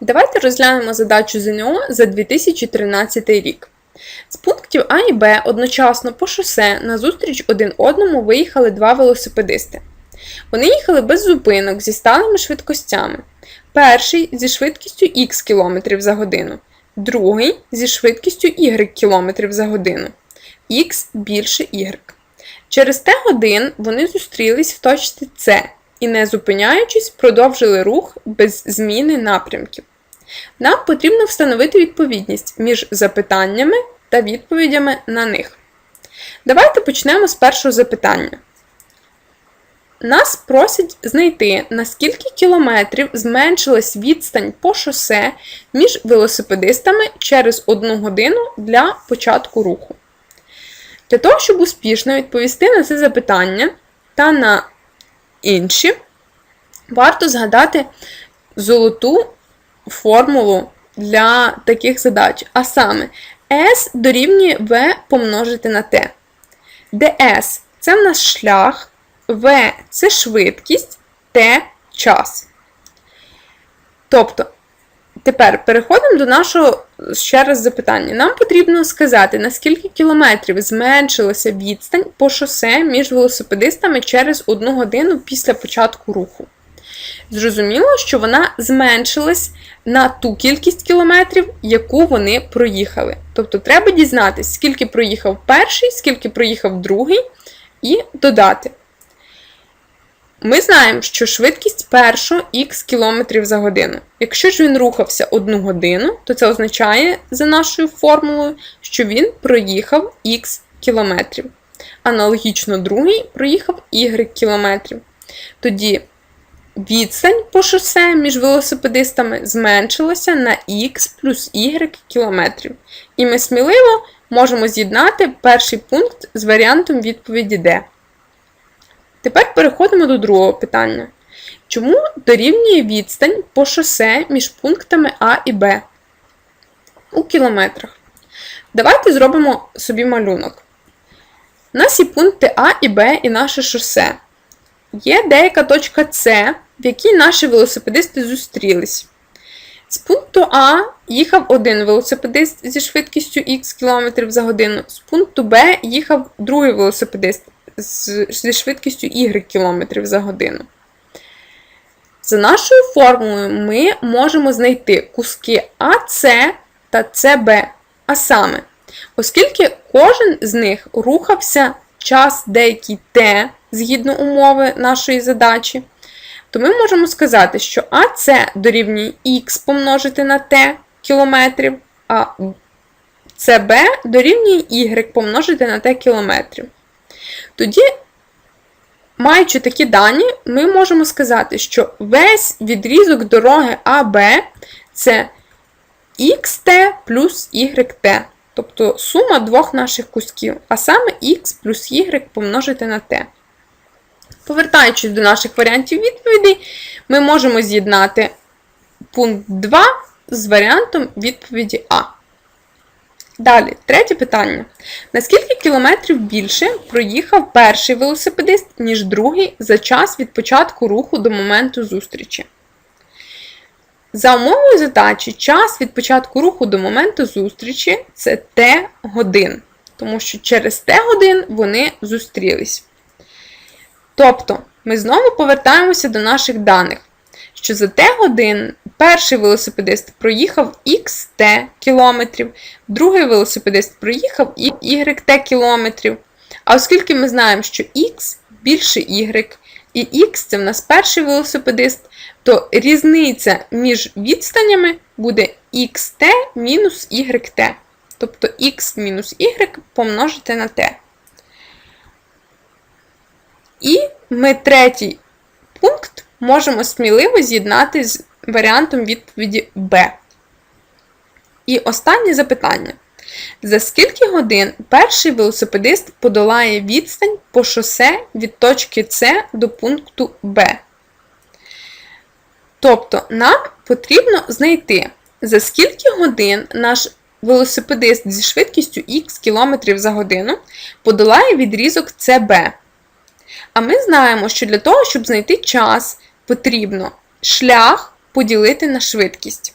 Давайте розглянемо задачу ЗНО за 2013 рік. З пунктів А і Б одночасно по шосе назустріч один одному виїхали два велосипедисти. Вони їхали без зупинок зі сталими швидкостями. Перший зі швидкістю х км за годину, другий зі швидкістю y км за годину. Х більше y. Через Т годин вони зустрілись в точці С і, не зупиняючись, продовжили рух без зміни напрямків. Нам потрібно встановити відповідність між запитаннями та відповідями на них. Давайте почнемо з першого запитання. Нас просять знайти, на скільки кілометрів зменшилась відстань по шосе між велосипедистами через одну годину для початку руху. Для того, щоб успішно відповісти на це запитання та на інші, варто згадати золоту формулу для таких задач. А саме S дорівнює V помножити на T, де S це в нас шлях, V це швидкість, T час. Тобто, тепер переходимо до нашого ще раз запитання. Нам потрібно сказати, на скільки кілометрів зменшилася відстань по шосе між велосипедистами через одну годину після початку руху. Зрозуміло, що вона зменшилась на ту кількість кілометрів, яку вони проїхали. Тобто треба дізнатися, скільки проїхав перший, скільки проїхав другий, і додати. Ми знаємо, що швидкість першого х км за годину. Якщо ж він рухався одну годину, то це означає за нашою формулою, що він проїхав х кілометрів. Аналогічно другий проїхав y кілометрів. Тоді відстань по шосе між велосипедистами зменшилася на х плюс y кілометрів. І ми сміливо можемо з'єднати перший пункт з варіантом відповіді D. Тепер переходимо до другого питання. Чому дорівнює відстань по шосе між пунктами А і Б у кілометрах? Давайте зробимо собі малюнок. У нас є пункти А і Б і наше шосе. Є деяка точка С, в якій наші велосипедисти зустрілись. З пункту А їхав один велосипедист зі швидкістю х км за годину, з пункту Б їхав другий велосипедист зі швидкістю y км за годину. За нашою формулою ми можемо знайти куски АС та СБ. А саме, оскільки кожен з них рухався час деякий Т згідно умови нашої задачі, то ми можемо сказати, що АС дорівнює х помножити на Т кілометрів, а СБ дорівнює y помножити на Т кілометрів. Тоді, маючи такі дані, ми можемо сказати, що весь відрізок дороги АБ це xt плюс yt. Тобто сума двох наших кусків, а саме x плюс y помножити на t. Повертаючись до наших варіантів відповідей, ми можемо з'єднати пункт 2 з варіантом відповіді А. Далі, третє питання. Наскільки кілометрів більше проїхав перший велосипедист, ніж другий за час від початку руху до моменту зустрічі? За умовою задачі, час від початку руху до моменту зустрічі це Т годин, тому що через Т годин вони зустрілись. Тобто, ми знову повертаємося до наших даних, що за Т годин перший велосипедист проїхав xt кілометрів, другий велосипедист проїхав YT кілометрів. А оскільки ми знаємо, що X більше Y, і X це в нас перший велосипедист, то різниця між відстанями буде xt мінус YT. Тобто x мінус y помножити на t. І ми третій пункт можемо сміливо з'єднати з варіантом відповіді Б. І останнє запитання. За скільки годин перший велосипедист подолає відстань по шосе від точки С до пункту Б? Тобто, нам потрібно знайти, за скільки годин наш велосипедист зі швидкістю х км за годину подолає відрізок СБ. А ми знаємо, що для того, щоб знайти час, потрібно шлях поділити на швидкість.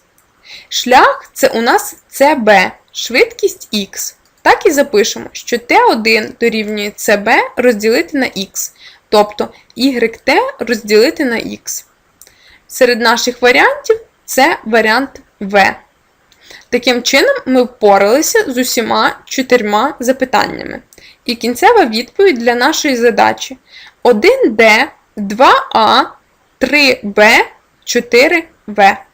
Шлях це у нас CB, швидкість Х. Так і запишемо, що T1 дорівнює CB розділити на Х, тобто YT розділити на Х. Серед наших варіантів це варіант В. Таким чином, ми впоралися з усіма чотирма запитаннями. І кінцева відповідь для нашої задачі 1D, 2А, 3B, 4В.